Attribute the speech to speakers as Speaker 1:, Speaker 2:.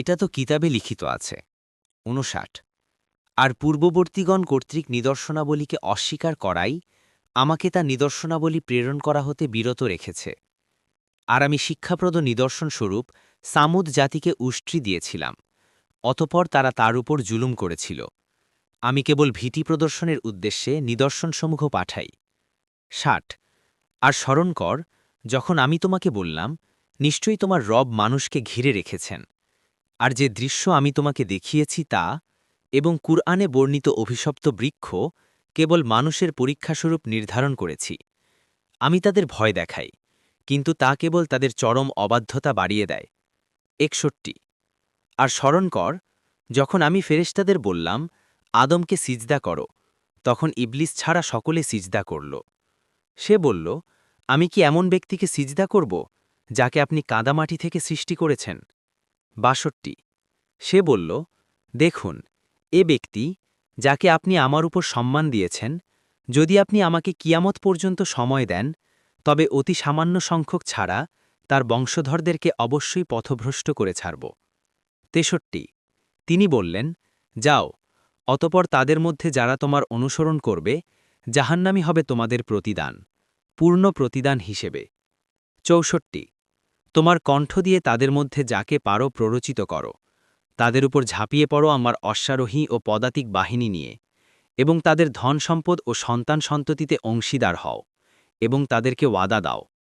Speaker 1: এটা তো কিতাবে লিখিত আছে। উনষাট আর পূর্ববর্তীগণ কর্তৃক নিদর্শনাবলীকে অস্বীকার করাই আমাকে তা নিদর্শনাবলী প্রেরণ করা হতে বিরত রেখেছে। আর আমি শিক্ষাপ্রদ নিদর্শনস্বরূপ সামুদ জাতিকে উষ্ট্রি দিয়েছিলাম, অতপর তারা তার উপর জুলুম করেছিল। আমি কেবল ভীতি প্রদর্শনের উদ্দেশ্যে নিদর্শনসমূহ পাঠাই। ষাট। আর স্মরণ কর, যখন আমি তোমাকে বললাম, নিশ্চয়ই তোমার রব মানুষকে ঘিরে রেখেছেন। আর যে দৃশ্য আমি তোমাকে দেখিয়েছি তা, এবং কুরআনে বর্ণিত অভিশপ্ত বৃক্ষ, কেবল মানুষের পরীক্ষাস্বরূপ নির্ধারণ করেছি। আমি তাদের ভয় দেখাই, কিন্তু তা কেবল তাদের চরম অবাধ্যতা বাড়িয়ে দেয়। একষট্টি। আর স্মরণ কর, যখন আমি ফেরেশতাদের বললাম, আদমকে সিজদা করো, তখন ইবলিস ছাড়া সকলে সিজদা করল। সে বলল, আমি কি এমন ব্যক্তিকে সিজদা করব, যাকে আপনি কাদামাটি থেকে সৃষ্টি করেছেন? বাষট্টি। সে বলল, দেখুন, এ ব্যক্তি যাকে আপনি আমার উপর সম্মান দিয়েছেন, যদি আপনি আমাকে কিয়ামত পর্যন্ত সময় দেন, তবে অতি সামান্য সংখ্যক ছাড়া তার বংশধরদেরকে অবশ্যই পথভ্রষ্ট করে ছাড়ব। তেষট্টি। তিনি বললেন, যাও, অতপর তাদের মধ্যে যারা তোমার অনুসরণ করবে, জাহান্নামি হবে তোমাদের প্রতিদান, পূর্ণ প্রতিদান হিসেবে। চৌষট্টি। তোমার কণ্ঠ দিয়ে তাদের মধ্যে যাকে পারো প্ররোচিত করো। তাদের উপর ঝাঁপিয়ে পড়ো আমার অশ্বারোহী ও পদাতিক বাহিনী নিয়ে। এবং তাদের ধন সম্পদ ও সন্তান সন্ততিতে অংশীদার হও। এবং তাদেরকে ওয়াদা দাও।